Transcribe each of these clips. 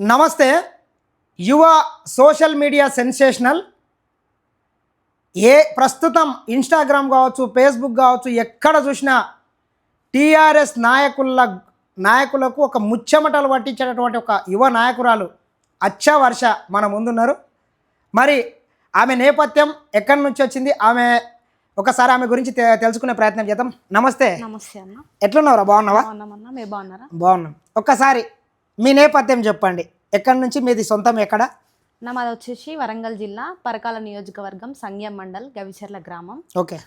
నమస్తే యువ social media sensational. ఏ ప్రస్తుతం ఇన్స్టాగ్రామ్ కావచ్చు ఫేస్బుక్ కావచ్చు ఎక్కడ చూసినా టీఆర్ఎస్ నాయకుల నాయకులకు ఒక ముచ్చమటలు పట్టించేటటువంటి ఒక యువ నాయకురాలు అచ్చ వర్ష మన ముందున్నారు. మరి ఆమె నేపథ్యం ఎక్కడి నుంచి వచ్చింది? ఆమె ఒకసారి ఆమె గురించి తెలుసుకునే ప్రయత్నం చేద్దాం. నమస్తే. నమస్తే అన్న. ఎట్లున్నావురా? బాగున్నావా? బాగున్నాం. ఒక్కసారి మీ నేపథ్యం చెప్పండి. ఎక్కడి నుంచి మీది సొంతం ఎక్కడ? నా మాది వచ్చేసి వరంగల్ జిల్లా పరకాల నియోజకవర్గం సంగ్యం మండల్ గవిచర్ల గ్రామం. ఓకే.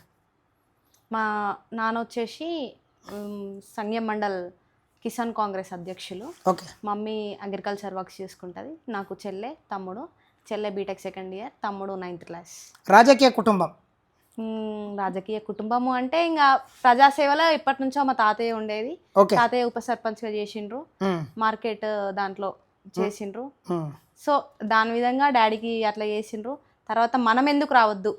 మా నాన్న వచ్చేసి సంగ్యం మండల్ కిసాన్ కాంగ్రెస్ అధ్యక్షులు. ఓకే. మమ్మీ అగ్రికల్చర్ వర్క్స్ చేసుకుంటుంది. నాకు చెల్లె తమ్ముడు. చెల్లె బీటెక్ సెకండ్ ఇయర్ తమ్ముడు నైన్త్ క్లాస్. రాజకీయ కుటుంబం. రాజకీయ కుటుంబము అంటే ఇంకా ప్రజాసేవలో ఎప్పటి నుంచో మా తాతయ్య ఉండేది. తాతయ్య ఉప సర్పంచ్గా చేసిండ్రు. ఉమ్, మార్కెట్ దాంట్లో చేసిండ్రు. సో దాని విధంగా డాడీకి అట్లా చేసిండ్రు. తర్వాత మనం ఎందుకు రావద్దు?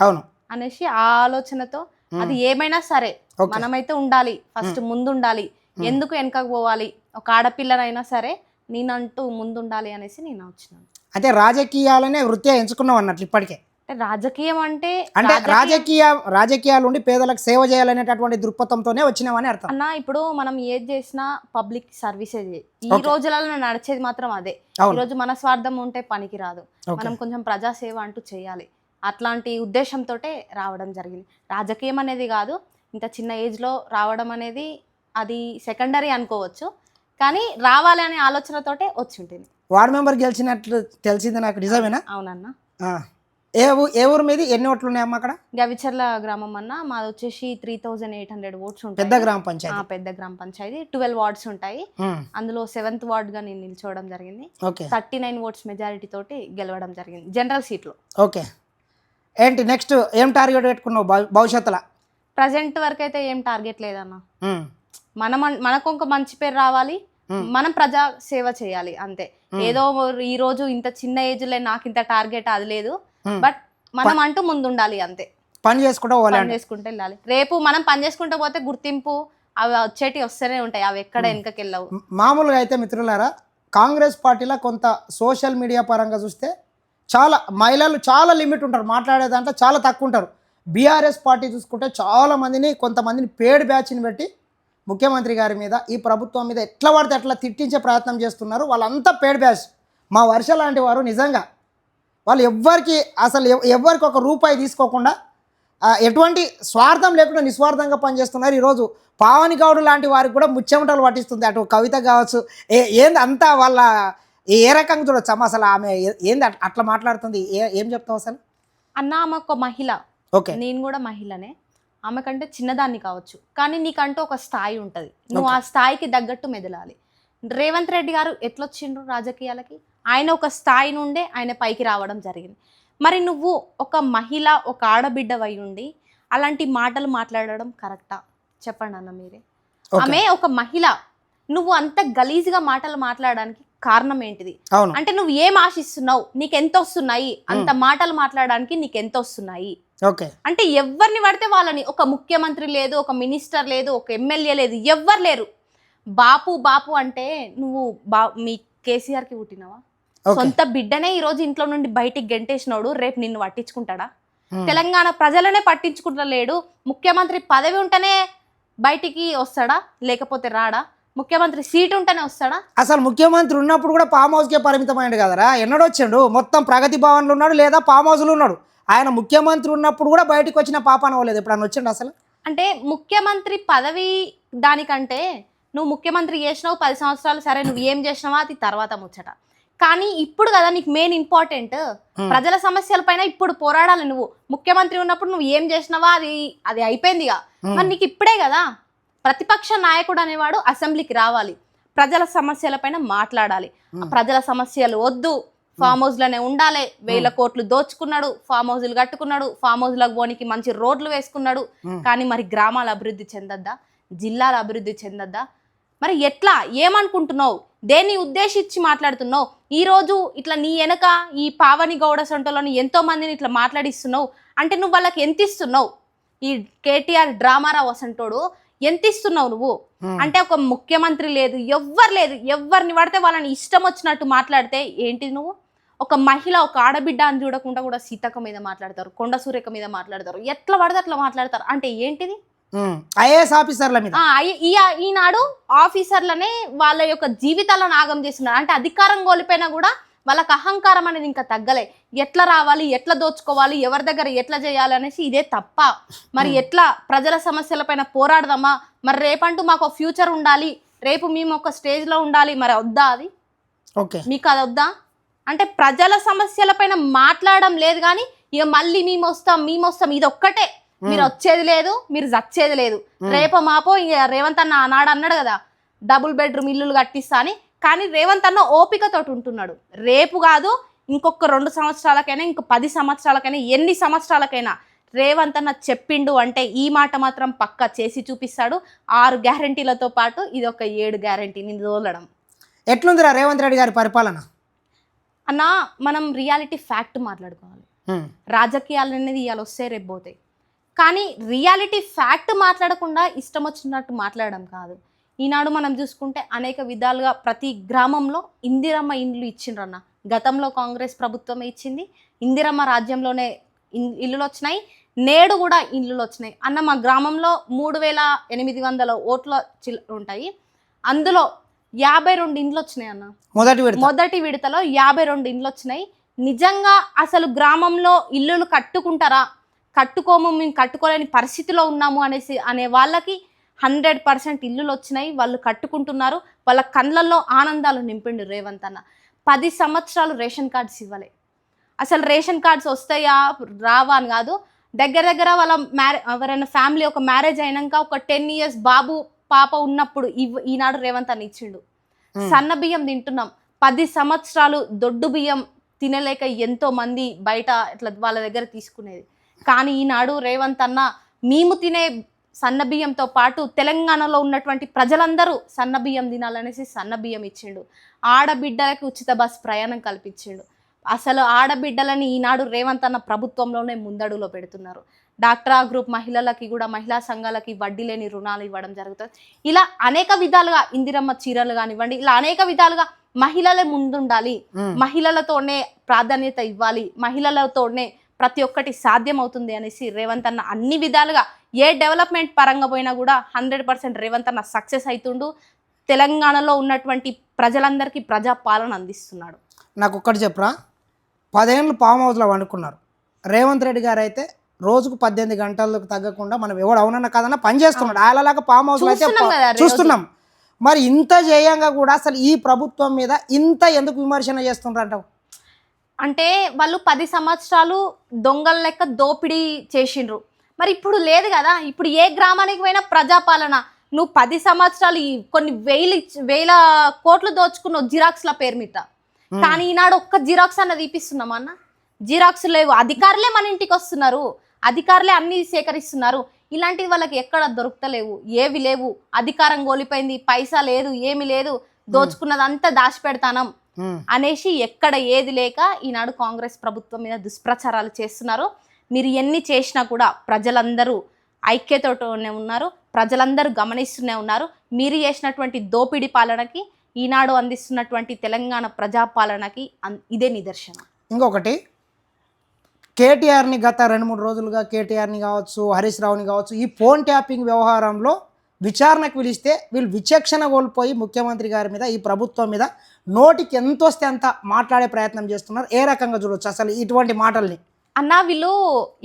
అవును. అనేసి ఆ ఆలోచనతో అది ఏమైనా సరే. మనమైతే ఉండాలి. ఫస్ట్ ముందు ఉండాలి ఎందుకు వెనకకు పోవాలి? ఒక ఆడపిల్లనైనా సరే నేనంటూ ముందు ఉండాలి అనేసి నేను వచ్చినాను. అంటే రాజకీయాలనే వృత్తిగా ఎంచుకున్నాం అన్నట్లు ఇప్పటికే. రాజకీయం అంటే అంటే రాజకీయం- రాజకీయ రాజకీయాలు ఉండి పేదలకు సేవ చేయాలనేటటువంటి దృక్పథంతోనే వచ్చినామని అర్థం. అన్న ఇప్పుడు మనం ఏది చేసినా పబ్లిక్ సర్వీసే ఈ రోజులలో నడిచేది మాత్రం అదే. ఈ రోజు మన స్వార్థం ఉంటే పనికి రాదు. మనం కొంచెం ప్రజాసేవ అంటూ చేయాలి. అట్లాంటి ఉద్దేశంతో రావడం జరిగింది. రాజకీయం అనేది కాదు ఇంత చిన్న ఏజ్లో రావడం అనేది అది సెకండరీ అనుకోవచ్చు. కానీ రావాలి అనే ఆలోచనతోటే వచ్చి ఉంటుంది వార్డు మెంబర్ గెలిచినట్లు తెలిసింది నాకు నిజమేనా? అవునన్న. ఏ ఏ ఊరు మీది? ఎన్ని ఓట్లు ఉన్నాయమ్మా అక్కడ? గవిచర్ల గ్రామం అన్న. మాది వచ్చేసి three thousand eight hundred votes పెద్ద ఉంటాయి గ్రామ ఆ, పంచాయతీ పెద్ద గ్రామ పంచాయతీ. ట్వెల్వ్ వార్డ్స్ ఉంటాయి. అందులో సెవెంత్ వార్డ్గా నేను నిల్చోవడం జరిగింది. థర్టీ నైన్ ఓట్స్ మెజారిటీ తోటి గెలవడం జరిగింది. జనరల్ సీట్లో ఓకే. ఏంటి నెక్స్ట్ ఏం టార్గెట్ పెట్టుకున్నావు భవి- భవిష్యత్తులో? ప్రజెంట్ వరకు అయితే ఏం టార్గెట్ లేదన్న. మనం మనకు ఒక మంచి పేరు రావాలి. మనం ప్రజా సేవ చేయాలి అంతే. ఏదో ఈ రోజు ఇంత చిన్న ఏజ్లో నాకు ఇంత టార్గెట్ అది లేదు. బట్ మనం అంటూ ముందుండాలి అంతే. పని చేసుకుంటూ పని చేసుకుంటూ వెళ్ళాలి. రేపు మనం పని చేసుకుంటూ పోతే గుర్తింపు అవి వచ్చేటి వస్తూనే ఉంటాయి. అవి ఎక్కడ వెనకకి వెళ్ళవు. మామూలుగా అయితే మిత్రులారా కాంగ్రెస్ పార్టీలో కొంత సోషల్ మీడియా పరంగా చూస్తే చాలా మహిళలు చాలా లిమిట్ ఉంటారు. మాట్లాడే దాంట్లో చాలా తక్కువ ఉంటారు. బీఆర్ఎస్ పార్టీ చూసుకుంటే చాలా మందిని కొంతమందిని పేడ్ బ్యాచ్ని పెట్టి ముఖ్యమంత్రి గారి మీద ఈ ప్రభుత్వం మీద ఎట్లా పడితే అట్లా తిట్టించే ప్రయత్నం చేస్తున్నారు. వాళ్ళంతా పేడ్ బ్యాచ్. మా వర్ష లాంటి వారు నిజంగా వాళ్ళు ఎవ్వరికి అసలు ఎవ్- ఎవ్వరికి ఒక రూపాయి తీసుకోకుండా ఎటువంటి స్వార్థం లేకుండా నిస్వార్థంగా పనిచేస్తున్నారు. ఈరోజు పావని గౌడు లాంటి వారికి కూడా ముచ్చెమటలు పట్టిస్తుంది. అటు కవిత కావచ్చు ఏ ఏంది అంతా వాళ్ళ ఏ రకంగా చూడొచ్చు? అమ్మ అసలు ఆమె ఏంది అట్- అట్లా మాట్లాడుతుంది? ఏ ఏం చెప్తావు అసలు? అన్న ఆమె ఒక మహిళ. ఓకే. నేను కూడా మహిళనే. ఆమె కంటే చిన్నదాన్ని కావచ్చు. కానీ నీకంటూ ఒక స్థాయి ఉంటుంది. నువ్వు ఆ స్థాయికి తగ్గట్టు మెదలాలి. రేవంత్ రెడ్డి గారు ఎట్లొచ్చిండ్రు రాజకీయాలకి? ఆయన ఒక స్థాయి నుండే ఆయన పైకి రావడం జరిగింది. మరి నువ్వు ఒక మహిళ ఒక ఆడబిడ్డ అయి ఉండి అలాంటి మాటలు మాట్లాడడం కరెక్టా? చెప్పండి అన్న మీరే. ఆమె ఒక మహిళ. నువ్వు అంత గలీజ్గా మాటలు మాట్లాడడానికి కారణం ఏంటిది? అంటే నువ్వు ఏం ఆశిస్తున్నావు? నీకు ఎంత వస్తున్నాయి అంత మాటలు మాట్లాడడానికి నీకు ఎంత వస్తున్నాయి అంటే ఎవరిని పడితే వాళ్ళని ఒక ముఖ్యమంత్రి లేదు ఒక మినిస్టర్ లేదు ఒక ఎమ్మెల్యే లేదు ఎవ్వరు లేరు. బాపు బాపు అంటే నువ్వు బా మీ కేసీఆర్కి పుట్టినవా? సొంత బిడ్డనే ఈ రోజు ఇంట్లో నుండి బయటికి గెంటేసినోడు రేపు నిన్ను పట్టించుకుంటాడా. తెలంగాణ ప్రజలనే పట్టించుకుంటలేడు. ముఖ్యమంత్రి పదవి ఉంటేనే బయటికి వస్తాడా? లేకపోతే రాడా? ముఖ్యమంత్రి సీట్ ఉంటేనే వస్తాడా? అసలు ముఖ్యమంత్రి ఉన్నప్పుడు కూడా ఫామ్ హౌస్కే పరిమితమైంది కదరా? ఎన్నడొచ్చిండు? మొత్తం ప్రగతి భవన్లో ఉన్నాడు లేదా ఫామ్ హౌస్లో ఉన్నాడు? ఆయన ముఖ్యమంత్రి ఉన్నప్పుడు కూడా బయటకు వచ్చిన పాపాన అవ్వలేదు ఎప్పుడన్నా వచ్చిండు అసలు? అంటే ముఖ్యమంత్రి పదవి దానికంటే నువ్వు ముఖ్యమంత్రి చేసినావు పది సంవత్సరాలు సరే నువ్వు ఏం చేసినావా అది తర్వాత ముచ్చట. కానీ ఇప్పుడు కదా నీకు మెయిన్ ఇంపార్టెంట్ ప్రజల సమస్యల పైన ఇప్పుడు పోరాడాలి నువ్వు. ముఖ్యమంత్రి ఉన్నప్పుడు నువ్వు ఏం చేసినావా అది అది అయిపోయిందిగా మరి నీకు ఇప్పుడే కదా ప్రతిపక్ష నాయకుడు అనేవాడు అసెంబ్లీకి రావాలి. ప్రజల సమస్యలపైన మాట్లాడాలి. ఆ ప్రజల సమస్యలు వద్దు. ఫామ్ హౌస్లోనే ఉండాలి. వేల కోట్లు దోచుకున్నాడు. ఫామ్ హౌస్లు కట్టుకున్నాడు. ఫామ్ హౌస్లకు పోనీకి మంచి రోడ్లు వేసుకున్నాడు. కానీ మరి గ్రామాల అభివృద్ధి చెందద్దా? జిల్లాల అభివృద్ధి చెందద్దా? మరి ఎట్లా ఏమనుకుంటున్నావు? దేన్ని ఉద్దేశించి మాట్లాడుతున్నావు? ఈ రోజు ఇట్లా నీ వెనక ఈ పావని గౌడ సొంటలోని ఎంతో మందిని ఇట్లా మాట్లాడిస్తున్నావు. అంటే నువ్వు వాళ్ళకి ఎంత ఇస్తున్నావు? ఈ కేటీఆర్ డ్రామారావు అసంటోడు ఎంత ఇస్తున్నావు నువ్వు. అంటే ఒక ముఖ్యమంత్రి లేదు ఎవ్వరు లేదు ఎవరిని పడితే వాళ్ళని ఇష్టం వచ్చినట్టు మాట్లాడితే ఏంటి నువ్వు? ఒక మహిళ ఒక ఆడబిడ్డ అని చూడకుండా కూడా సీతక్క మీద మాట్లాడతారు కొండ సూర్యక మీద మాట్లాడతారు ఎట్లా పడితే అట్లా మాట్లాడతారు? అంటే ఏంటిది? ఐఏఎస్ ఆఫీసర్ల మీద. ఈనాడు ఆఫీసర్లనే వాళ్ళ యొక్క జీవితాలను ఆగం చేస్తున్నారు. అంటే అధికారం కోల్పోయినా కూడా వాళ్ళకి అహంకారం అనేది ఇంకా తగ్గలే. ఎట్లా రావాలి ఎట్లా దోచుకోవాలి ఎవరి దగ్గర ఎట్లా చేయాలి అనేసి ఇదే తప్ప. మరి ఎట్లా ప్రజల సమస్యలపైన పోరాడదామా? మరి రేపంటూ మాకు ఫ్యూచర్ ఉండాలి. రేపు మేము ఒక స్టేజ్లో ఉండాలి. మరి వద్దా అది? ఓకే. మీకు అది వద్దా? అంటే ప్రజల సమస్యలపైన మాట్లాడడం లేదు కానీ ఇక మళ్ళీ మేము వస్తాం మేము వస్తాం. ఇది ఒక్కటే మీరు వచ్చేది లేదు మీరు చచ్చేది లేదు. రేపో మాపో ఇక రేవంత్ అన్న ఆనాడు అన్నాడు కదా డబుల్ బెడ్రూమ్ ఇల్లులు కట్టిస్తా అని. కానీ రేవంత్ అన్న ఓపికతోటి ఉంటున్నాడు. రేపు కాదు ఇంకొక రెండు సంవత్సరాలకైనా ఇంకో పది సంవత్సరాలకైనా ఎన్ని సంవత్సరాలకైనా రేవంత్ అన్న చెప్పిండు అంటే ఈ మాట మాత్రం పక్కా చేసి చూపిస్తాడు. ఆరు గ్యారంటీలతో పాటు ఇది ఒక ఏడు గ్యారంటీని తోలడం. ఎట్లుందిరా రేవంత్ రెడ్డి గారి పరిపాలన? అన్న మనం రియాలిటీ ఫ్యాక్ట్ మాట్లాడుకోవాలి. రాజకీయాలు అనేది ఇవాళ వస్తే రేపు పోతాయి. కానీ రియాలిటీ ఫ్యాక్ట్ మాట్లాడకుండా ఇష్టం వచ్చినట్టు మాట్లాడడం కాదు. ఈనాడు మనం చూసుకుంటే అనేక విధాలుగా ప్రతి గ్రామంలో ఇందిరమ్మ ఇండ్లు ఇచ్చిండ్రన్న. గతంలో కాంగ్రెస్ ప్రభుత్వమే ఇచ్చింది. ఇందిరమ్మ రాజ్యంలోనే ఇల్లులు వచ్చినాయి. నేడు కూడా ఇల్లులు వచ్చినాయి. అన్న మా గ్రామంలో మూడు వేల ఎనిమిది వందల ఓట్ల చిల్ ఉంటాయి. అందులో యాభై రెండు ఇండ్లు వచ్చినాయి అన్న. మొదటి విడత. మొదటి విడతలో యాభై రెండు ఇండ్లు వచ్చినాయి. నిజంగా అసలు గ్రామంలో ఇల్లులు కట్టుకుంటారా? కట్టుకోము మేము కట్టుకోలేని పరిస్థితిలో ఉన్నాము అనేసి అనే వాళ్ళకి హండ్రెడ్ పర్సెంట్ ఇల్లులు వచ్చినాయి. వాళ్ళు కట్టుకుంటున్నారు. వాళ్ళ కళ్ళల్లో ఆనందాలు నింపిండు రేవంత్ అన్న. పది సంవత్సరాలు రేషన్ కార్డ్స్ ఇవ్వలే. అసలు రేషన్ కార్డ్స్ వస్తాయా? రావా అని కాదు. దగ్గర దగ్గర వాళ్ళ మ్యారే ఎవరైనా ఫ్యామిలీ ఒక మ్యారేజ్ అయినాక ఒక టెన్ ఇయర్స్ బాబు పాప ఉన్నప్పుడు ఇవ్- ఈనాడు రేవంత్ అని ఇచ్చిండు. సన్న బియ్యం తింటున్నాం. పది సంవత్సరాలు దొడ్డు బియ్యం తినలేక ఎంతో మంది బయట ఇట్లా వాళ్ళ దగ్గర తీసుకునేది. కానీ ఈనాడు రేవంత్ అన్న మేము తినే సన్న బియ్యంతో పాటు తెలంగాణలో ఉన్నటువంటి ప్రజలందరూ సన్న బియ్యం తినాలనేసి సన్న బియ్యం ఇచ్చిండు. ఆడబిడ్డలకి ఉచిత బస్ ప్రయాణం కల్పించిండు. అసలు ఆడబిడ్డలని ఈనాడు రేవంత్ అన్న ప్రభుత్వంలోనే ముందడుగులో పెడుతున్నారు. డాక్టరా గ్రూప్ మహిళలకి కూడా మహిళా సంఘాలకి వడ్డీ లేని రుణాలు ఇవ్వడం జరుగుతుంది. ఇలా అనేక విధాలుగా ఇందిరమ్మ చీరలు కానివ్వండి ఇలా అనేక విధాలుగా మహిళలే ముందుండాలి. మహిళలతోనే ప్రాధాన్యత ఇవ్వాలి. మహిళలతోనే ప్రతి ఒక్కటి సాధ్యం అవుతుంది అనేసి రేవంత్ అన్న అన్ని విధాలుగా ఏ డెవలప్మెంట్ పరంగా పోయినా కూడా హండ్రెడ్ పర్సెంట్ రేవంత్ అన్న సక్సెస్ అవుతుండు తెలంగాణలో ఉన్నటువంటి ప్రజలందరికీ ప్రజా పాలన అందిస్తున్నాడు. నాకు ఒక్కటి చెప్పరా. పదేళ్ళు ఫామ్ హౌస్లో వండుకున్నారు. రేవంత్ రెడ్డి గారు అయితే రోజుకు పద్దెనిమిది గంటలకు తగ్గకుండా మనం ఎవడు అవునన్న కదన్నా పని చేస్తున్నాడు. ఆయనలాగా ఫామ్ హౌస్లో అయితే చూస్తున్నాం మరి ఇంత చేయంగా కూడా అసలు ఈ ప్రభుత్వం మీద ఇంత ఎందుకు విమర్శన చేస్తుండ్రంటావు అంటే వాళ్ళు పది సంవత్సరాలు దొంగల లెక్క దోపిడీ చేసిండ్రు. మరి ఇప్పుడు లేదు కదా ఇప్పుడు ఏ గ్రామానికి పోయినా ప్రజాపాలన. నువ్వు పది సంవత్సరాలు ఈ కొన్ని వేలు వేల కోట్లు దోచుకున్నావు జిరాక్స్ల పేరు మీద. కానీ ఈనాడు ఒక్క జిరాక్స్ అన్న తీపిస్తున్నామా అన్న? జిరాక్స్ లేవు. అధికారులే మన ఇంటికి వస్తున్నారు. అధికారులే అన్ని సేకరిస్తున్నారు. ఇలాంటివి వాళ్ళకి ఎక్కడ దొరుకుతలేవు. ఏవి లేవు. అధికారం కోల్పోయింది. పైసా లేదు. ఏమి లేదు. దోచుకున్నదంతా దాచిపెడతానం. అనేసి ఎక్కడ ఏది లేక ఈనాడు కాంగ్రెస్ ప్రభుత్వం మీద దుష్ప్రచారాలు చేస్తున్నారు. మీరు ఎన్ని చేసినా కూడా ప్రజలందరూ ఐక్యతతోనే ఉన్నారు. ప్రజలందరూ గమనిస్తూనే ఉన్నారు. మీరు చేసినటువంటి దోపిడీ పాలనకి ఈనాడు అందిస్తున్నటువంటి తెలంగాణ ప్రజాపాలనకి ఇదే నిదర్శనం. ఇంకొకటి కేటీఆర్ని గత రెండు మూడు రోజులుగా కేటీఆర్ని కావచ్చు హరీష్ రావుని కావచ్చు ఈ ఫోన్ ట్యాపింగ్ వ్యవహారంలో విచారణకు పిలిస్తే వీళ్ళు విచక్షణ కోల్పోయి ముఖ్యమంత్రి గారి మీద ఈ ప్రభుత్వం మీద నోటికి ఎంత వస్తే అంత మాట్లాడే ప్రయత్నం చేస్తున్నారు. ఏ రకంగా చూడొచ్చు అసలు ఇటువంటి మాటల్ని? అన్నా వీళ్ళు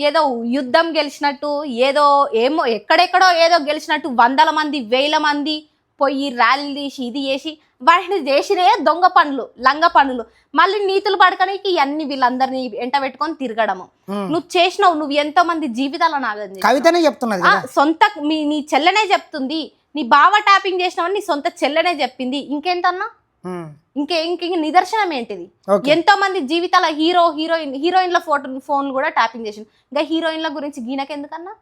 ఏదో యుద్ధం గెలిచినట్టు ఏదో ఏమో ఎక్కడెక్కడో ఏదో గెలిచినట్టు వందల మంది వేల మంది పోయి ర్యాలీలు తీసి ఇది చేసి వాటిని చేసినే దొంగ పనులు లంగ పనులు. మళ్ళీ నీతులు పడకనికి అన్ని వీళ్ళందరినీ ఎంట పెట్టుకొని తిరగడము. నువ్వు చేసినావు నువ్వు ఎంతో మంది జీవితాలను నాగం. కవితనే చెప్తున్నది కదా. సొంత మీ నీ చెల్లెనే చెప్తుంది. నీ బావ ట్యాపింగ్ చేసినావని నీ సొంత చెల్లెనే చెప్పింది. ఇంకేంటన్నా? ఇంకే ఇంక నిదర్శనం ఏంటిది? ఎంతో మంది జీవితాల హీరో హీరోయిన్ హీరోయిన్ల ఫోటో ఫోన్లు కూడా ట్యాపింగ్ చేసిండు. ఇంకా హీరోయిన్ల గురించి గీనకెందుకన్నా?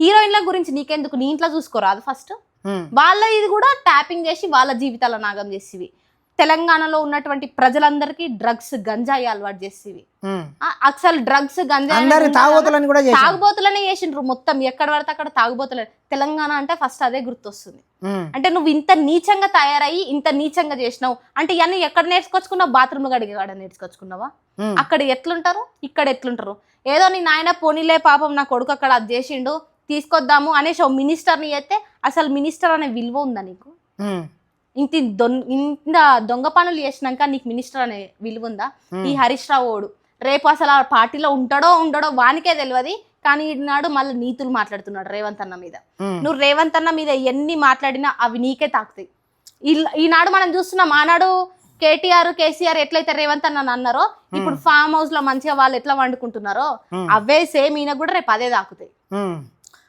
హీరోయిన్ల గురించి నీకెందుకు? నీ ఇంట్లో చూసుకోరా అది ఫస్ట్. వాళ్ళ ఇది కూడా ట్యాపింగ్ చేసి వాళ్ళ జీవితాల నాగం చేసివి. తెలంగాణలో ఉన్నటువంటి ప్రజలందరికీ డ్రగ్స్ గంజాయి అలవాటు చేసేవి. అసలు డ్రగ్స్ గంజాయి? తాగుబోతులని కూడా చేశారు తాగుబోతులనే చేసిండ్రు మొత్తం. ఎక్కడ పడితే అక్కడ తాగుబోతులే. తెలంగాణ అంటే ఫస్ట్ అదే గుర్తొస్తుంది. అంటే నువ్వు ఇంత నీచంగా తయారయ్యి ఇంత నీచంగా చేసినావు. అంటే ఇవన్నీ ఎక్కడ నేర్చుకొచ్చుకున్నావు? బాత్రూమ్లో గడిగే కాడ నేర్చుకొచ్చుకున్నావా. అక్కడ ఎట్లుంటారు? ఇక్కడ ఎట్లుంటారు? ఏదో నీ నాయన పోనీలే పాపం నా కొడుకు అక్కడ అది చేసిండు. తీసుకొద్దాము అనేసి ఓ మినిస్టర్ని చేస్తే అసలు మినిస్టర్ అనే విలువ ఉందా నీకు. ఇంత ఇంత దొంగ పనులు చేసినాక నీకు మినిస్టర్ అనే విలువ ఉందా ఈ హరీష్ రావు ఓడు రేపు అసలు ఆ పార్టీలో ఉంటాడో ఉండడో వానికే తెలియదు కానీ ఈనాడు మళ్ళీ నీతులు మాట్లాడుతున్నాడు రేవంత్ అన్న మీద. నువ్వు రేవంత్ అన్న మీద ఎన్ని మాట్లాడినా అవి నీకే తాకుతాయి ఈనాడు మనం చూస్తున్నాం ఆనాడు కేటీఆర్ కేసీఆర్ ఎట్లయితే రేవంత్ అన్న అన్నారో ఇప్పుడు ఫామ్ హౌస్లో మంచిగా వాళ్ళు ఎట్లా వండుకుంటున్నారో. అవే సేమ్ ఈయన కూడా రేపు అదే తాకుతాయి.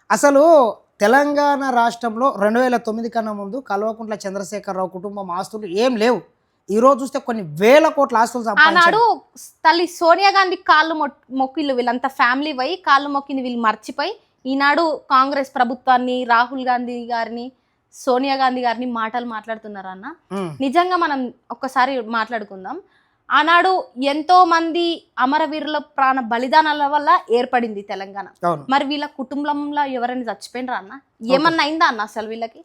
అసలు తెలంగాణ రాష్ట్రంలో రెండు వేల తొమ్మిది కన్నా ముందు కల్వకుంట్ల చంద్రశేఖరరావు కుటుంబం ఆస్తులు ఏం లేవు. ఈ రోజు చూస్తే కొన్ని వేల కోట్ల ఆస్తులు సంపాదించారు ఆనాడు తల్లి సోనియా గాంధీ కాళ్ళు మొక్కిళ్ళు వీళ్ళంతా ఫ్యామిలీ పోయి కాళ్ళు మొక్కింది వీళ్ళు మర్చిపోయి ఈనాడు కాంగ్రెస్ ప్రభుత్వాన్ని రాహుల్ గాంధీ గారిని సోనియా గాంధీ గారిని మాటలు మాట్లాడుతున్నారు అన్న. నిజంగా మనం ఒక్కసారి మాట్లాడుకుందాం. ఆనాడు ఎంతో మంది అమరవీరుల ప్రాణ బలిదానాల వల్ల ఏర్పడింది తెలంగాణ. మరి వీళ్ళ కుటుంబంలో ఎవరైనా చచ్చిపోయినరా అన్న? ఏమన్నా అయిందా అన్న అసలు వీళ్ళకి?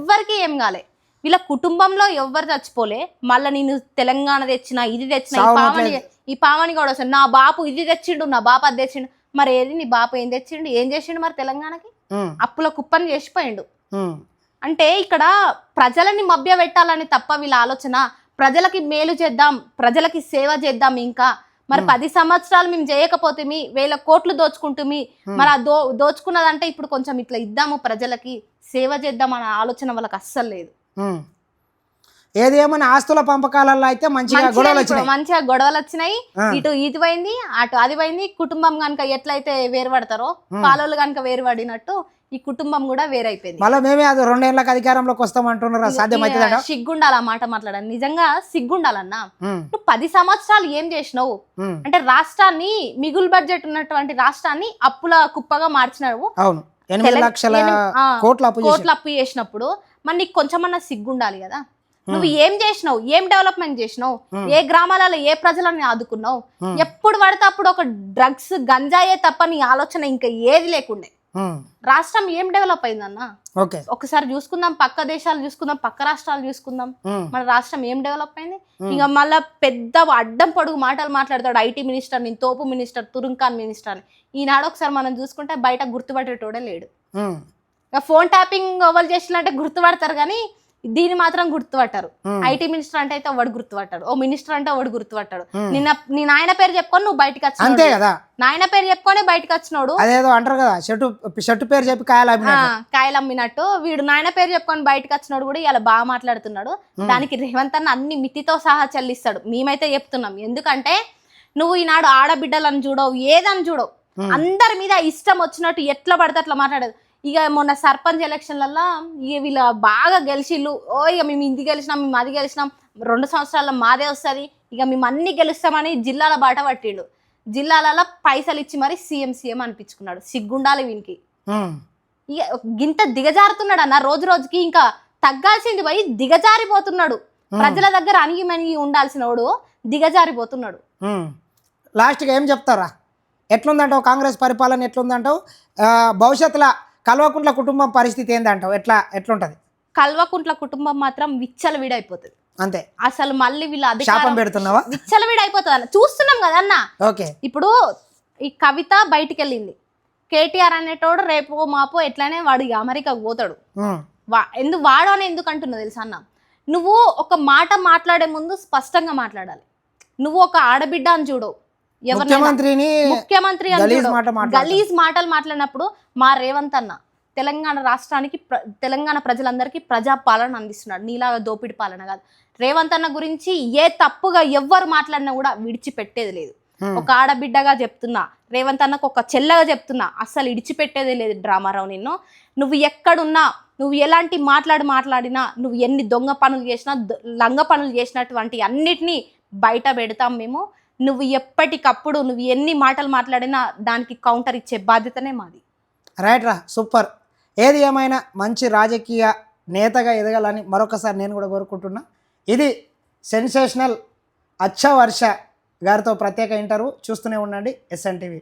ఎవ్వరికి ఏం కాలే. వీళ్ళ కుటుంబంలో ఎవ్వరు చచ్చిపోలే. మళ్ళీ నేను తెలంగాణ తెచ్చిన ఇది తెచ్చిన ఈ పావని. ఈ పావని కూడా నా బాపు ఇది తెచ్చిండు నా బాపు అది తెచ్చిండు. మరి ఏది నీ బాపు ఏం తెచ్చిండు? ఏం చేసిండు మరి తెలంగాణకి. అప్పుల కుప్పని చేసిపోయిండు. అంటే ఇక్కడ ప్రజలని మభ్య పెట్టాలని తప్ప వీళ్ళ ఆలోచన ప్రజలకి మేలు చేద్దాం ప్రజలకి సేవ చేద్దాం ఇంకా. మరి పది సంవత్సరాలు మేము చేయకపోతే మీ వేల కోట్లు దోచుకుంటుమి మరి ఆ దో దోచుకున్నదంటే ఇప్పుడు కొంచెం ఇట్లా ఇద్దాము ప్రజలకి సేవ చేద్దాం అనే ఆలోచన వాళ్ళకి అస్సలు లేదు. ఉమ్. ఏది ఏమైనా ఆస్తుల పంపకాలలో అయితే మంచిగా గొడవలు వచ్చినాయి. మంచిగా గొడవలు వచ్చినాయి. ఇటు ఇది పోయింది అటు అది పోయింది కుటుంబం కనుక ఎట్లయితే వేరుపడతారో పాలోళ్ళు కనుక వేరుపడినట్టు ఈ కుటుంబం కూడా వేరైపోయింది. మళ్ళీ మేమే అది రెండేళ్ళకి అధికారంలోకి వస్తామంటున్నారు? అది సాధ్యం అవుతుందట ఇక సిగ్గుండాలి ఆ మాట మాట్లాడాలి నిజంగా సిగ్గుండాలన్నా. నువ్వు పది సంవత్సరాలు ఏం చేసినావు. అంటే రాష్ట్రాన్ని మిగులు బడ్జెట్ ఉన్నటువంటి రాష్ట్రాన్ని అప్పుల కుప్పగా మార్చినావు. అవును. ఎనిమిది లక్షల కోట్ల అప్పు చేసినప్పుడు మరి నీకు కొంచెమన్నా సిగ్గుండాలి కదా? నువ్వు ఏం చేసినావు? ఏం డెవలప్మెంట్ చేసినావు? ఏ గ్రామాలలో ఏ ప్రజలని ఆదుకున్నావు? ఎప్పుడు పడితే అప్పుడు ఒక డ్రగ్స్ గంజాయే తప్ప నీ ఆలోచన ఇంకా ఏది లేకుండే. రాష్ట్రం ఏం డెవలప్ అయిందన్న? ఓకే. ఒకసారి చూసుకుందాం పక్క దేశాలు చూసుకుందాం పక్క రాష్ట్రాలు చూసుకుందాం. మన రాష్ట్రం ఏం డెవలప్ అయింది? ఇంకా మళ్ళా పెద్ద అడ్డం పొడుగు మాటలు మాట్లాడతాడు ఐటీ మినిస్టర్ నేను తోపు మినిస్టర్ తురుంఖాన్ మినిస్టర్ అని ఈనాడు ఒకసారి మనం చూసుకుంటే బయట గుర్తుపట్టేటోడే లేడు. ఫోన్ ట్యాపింగ్ ఎవరు చేసినట్టే గుర్తుపడతారు కానీ దీన్ని మాత్రం గుర్తుపట్టారు. ఐటీ మినిస్టర్ అంటే అయితే వాడు గుర్తుపట్టాడు. ఓ మినిస్టర్ అంటే వాడు గుర్తుపట్టాడు. నిన్న నీ నాయన పేరు చెప్పుకొని నువ్వు బయటకు అంతే వచ్చినావు కదా. నాయన పేరు చెప్పుకొని బయటకు వచ్చినోడు. అదేదో అంటారు కదా షర్టు షర్టు పేరు చెప్పి కాయలు కాయలు అమ్మినట్టు. వీడు నాయన పేరు చెప్పుకొని బయటకు వచ్చినోడు కూడా ఇలా బాగా మాట్లాడుతున్నాడు. దానికి రేవంత్ అన్న అన్ని మితితో సహా చెల్లిస్తాడు. మేమైతే చెప్తున్నాం. ఎందుకంటే నువ్వు ఈనాడు ఆడబిడ్డలను చూడవు ఏదని చూడవు. అందరి మీద ఇష్టం వచ్చినట్టు ఎట్లా పడితే అట్లా మాట్లాడదు. ఇక మొన్న సర్పంచ్ ఎలక్షన్లలో ఇక వీళ్ళ బాగా గెలిచిళ్ళు. ఓ ఇక మేము ఇది గెలిచినాం మేము అది గెలిచినాం రెండు సంవత్సరాల్లో మాదే వస్తుంది. ఇక మేము అన్ని గెలుస్తామని జిల్లాల బాట పట్టిండు. జిల్లాలలో పైసలు ఇచ్చి మరి సీఎం సీఎం అనిపించుకున్నాడు. సిగ్గుండాలి వీనికి. ఇక గింత దిగజారుతున్నాడు అన్న రోజు రోజుకి ఇంకా తగ్గాల్సింది పోయి దిగజారిపోతున్నాడు. ప్రజల దగ్గర అణిగి మణిగి ఉండాల్సిన వాడు దిగజారిపోతున్నాడు. లాస్ట్గా ఏం చెప్తారా? ఎట్లుందంటావు? కాంగ్రెస్ పరిపాలన ఎట్లుందంటావు? భవిష్యత్తులో కల్వకుంట్ల కుటుంబం పరిస్థితి ఏందంటావు ఎట్లా ఎట్లుంటది? కల్వకుంట్ల కుటుంబం మాత్రం విచ్చల వీడైపోతుంది. అంతే. అసలు మళ్ళీ వీళ్ళ శాపం పెడుతున్నావా? విచ్చల వీడైపోతుంది అన్న. చూస్తున్నాం కదా అన్న. ఓకే. ఇప్పుడు ఈ కవిత బయటికి వెళ్ళింది కేటీఆర్ అనేటోడు రేపు మాపో ఎట్లానే వాడు అమెరికాకు పోతాడు. ఎందుకు వాడు అని ఎందుకు అంటున్నావు తెలుసా అన్న? నువ్వు ఒక మాట మాట్లాడే ముందు స్పష్టంగా మాట్లాడాలి. నువ్వు ఒక ఆడబిడ్డ అని చూడు ఎవరినైనా ముఖ్యమంత్రిని ముఖ్యమంత్రి గలీజ్ మాటలు మాట్లాడినప్పుడు మా రేవంత్ అన్న తెలంగాణ రాష్ట్రానికి ప్ర- తెలంగాణ ప్రజలందరికీ ప్రజా పాలన అందిస్తున్నాడు. నీలాగా దోపిడి పాలన కాదు. రేవంత్ అన్న గురించి ఏ తప్పుగా ఎవ్వరు మాట్లాడినా కూడా విడిచిపెట్టేది లేదు. ఒక ఆడబిడ్డగా చెప్తున్నా రేవంత్ అన్నకు ఒక చెల్లగా చెప్తున్నా అస్సలు ఇడిచిపెట్టేదే లేదు డ్రామారావు నిన్ను. నువ్వు ఎక్కడున్నా నువ్వు ఎలాంటి మాట్లాడి మాట్లాడినా నువ్వు ఎన్ని దొంగ పనులు చేసినా లంగ పనులు చేసినటువంటి అన్నిటినీ బయట పెడతాం మేము. నువ్వు ఎప్పటికప్పుడు నువ్వు ఎన్ని మాటలు మాట్లాడినా దానికి కౌంటర్ ఇచ్చే బాధ్యతనే మాది. రైట్ రా సూపర్ ఏది ఏమైనా మంచి రాజకీయ నేతగా ఎదగాలని మరొకసారి నేను కూడా కోరుకుంటున్నా. ఇది సెన్సేషనల్ అచ్చ వర్ష గారితో ప్రత్యేక ఇంటర్వ్యూ చూస్తూనే ఉండండి ఎస్ఎన్టీవీ